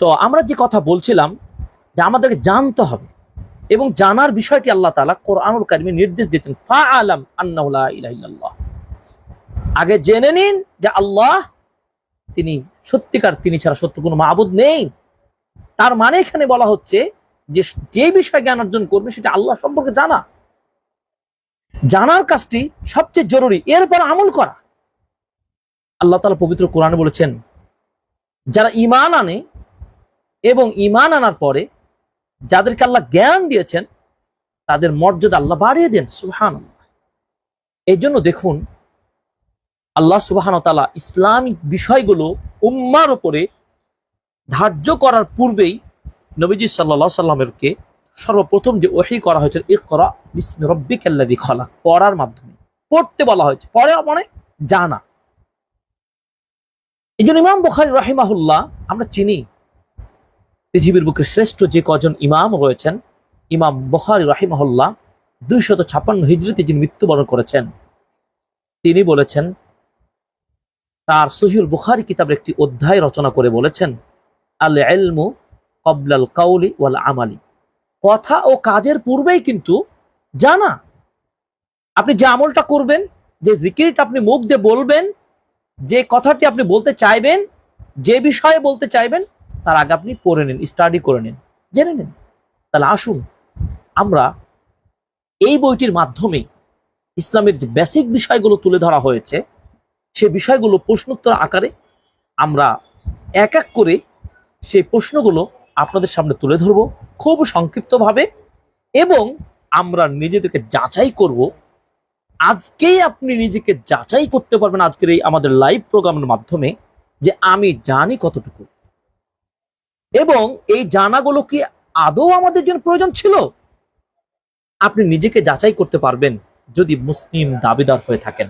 তো আমরা যে কথা বলছিলাম, যে আমাদেরকে জানতে হবে এবং জানার বিষয়টি আল্লাহ তালা কোরআনুল কারিমে নির্দেশ দিয়েছেন ফা আলাম ইলাহিল্লাহ আগে জেনে নিন যে আল্লাহ তিনি সত্যিকার, তিনি ছাড়া সত্য কোনো মাহবুদ নেই। তার মানে এখানে বলা হচ্ছে যে যে বিষয় জ্ঞান অর্জন করবে সেটা আল্লাহ সম্পর্কে জানা। জানার কাজটি সবচেয়ে জরুরি, এরপর আমল করা। আল্লাহ তালা পবিত্র কোরআনে বলেছেন, যারা ইমান আনে এবং ইমান আনার পরে যাদেরকে আল্লাহ জ্ঞান দিয়েছেন, তাদের মর্যাদা আল্লাহ বাড়িয়ে দেন সুহান এই জন্য দেখুন, আল্লাহ সুবাহান তালা ইসলামিক বিষয়গুলো উম্মার ওপরে ধার্য করার পূর্বেই নবীজি সাল্লা সাল্লামেরকে সর্বপ্রথম যে ওহি করা হয়েছে এ করা বিস্মি রব্বিকাল্লাদি খলা পড়ার মাধ্যমে। পড়তে বলা হয়েছে। পড়া মানে জানা। এই জন্য ইমাম বখারি রাহিমাহুল্লাহ, আমরা চিনি পৃথিবীর বুকে শ্রেষ্ঠ যে কজন ইমাম রয়েছেন, ইমাম বখারি রাহিমাহুল্লাহ দুইশত ছাপ্পান্ন হিজড়িতে যিনি মৃত্যুবরণ করেছেন, তিনি বলেছেন, তার সহিউল বুখারি কিতাবের একটি অধ্যায় রচনা করে বলেছেন আল এলমু কবলাল কাউলি ওয়াল আমালি। কথা ও কাজের পূর্বেই কিন্তু জানা। আপনি যে আমলটা করবেন, যে জিকিরটা আপনি মুখ দিয়ে বলবেন, যে কথাটি আপনি বলতে চাইবেন, যে বিষয়ে বলতে চাইবেন তার আগে আপনি পড়ে নিন স্টাডি করে নিন। জেনে নিন। তাহলে আসুন, আমরা এই বইটির মাধ্যমে ইসলামের যে বেসিক বিষয়গুলো তুলে ধরা হয়েছে, সে বিষয়গুলো প্রশ্নোত্তর আকারে আমরা এক এক করে সেই প্রশ্নগুলো আপনাদের সামনে তুলে ধরব খুব সংক্ষিপ্তভাবে এবং আমরা নিজেদেরকে যাচাই করব। আজকেই আপনি নিজেকে যাচাই করতে পারবেন আজকের এই আমাদের লাইভ প্রোগ্রামের মাধ্যমে যে আমি জানি কতটুকু। এবং এই জানাগুলো কি আদৌ আমাদের জন্য প্রয়োজন ছিল? আপনি নিজেকে যাচাই করতে পারবেন যদি মুসলিম দাবিদার হয়ে থাকেন।